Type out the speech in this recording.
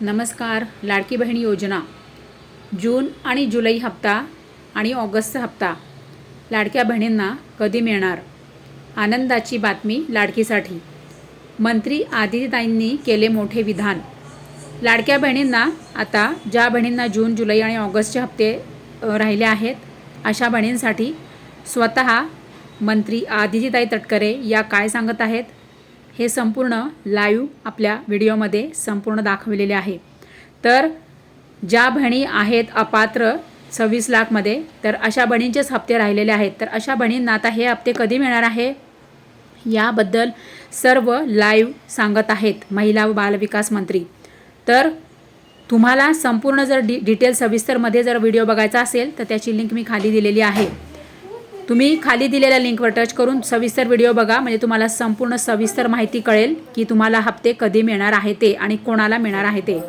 नमस्कार लाडकी बहीण योजना. जून आणि जुलै हप्ता आणि ऑगस्टचा हप्ता. लाडक्या बहिणींना कधी मिळणार? आनंदाची बातमी लाडकीसाठी. मंत्री आदित्यताईंनी केले मोठे विधान. लाडक्या बहिणींना आता ज्या बहिणींना जून जुलै आणि ऑगस्टचे हप्ते राहिले आहेत अशा बहिणींसाठी स्वतः मंत्री आदितीताई तटकरे या काय सांगत आहेत? हे संपूर्ण लाईव्ह आपल्या व्हिडिओमध्ये संपूर्ण दाखवलेले आहे. तर ज्या बहिणी आहेत अपात्र सव्वीस लाखमध्ये तर अशा बहिणींचेच हप्ते राहिलेले आहेत. तर अशा बहिणींना आता हे हप्ते कधी मिळणार आहे? याबद्दल सर्व लाईव्ह सांगत आहेत महिला व बालविकास मंत्री. तर तुम्हाला संपूर्ण जर डि डिटेल सविस्तरमध्ये जर व्हिडिओ बघायचा असेल तर त्याची लिंक मी खाली दिलेली आहे. तुम्ही खाली दिलेल्या लिंकवर टच करून सविस्तर व्हिडिओ बघा. म्हणजे तुम्हाला संपूर्ण सविस्तर माहिती कळेल की तुम्हाला हप्ते कधी मिळणार आहे ते आणि कोणाला मिळणार आहे ते.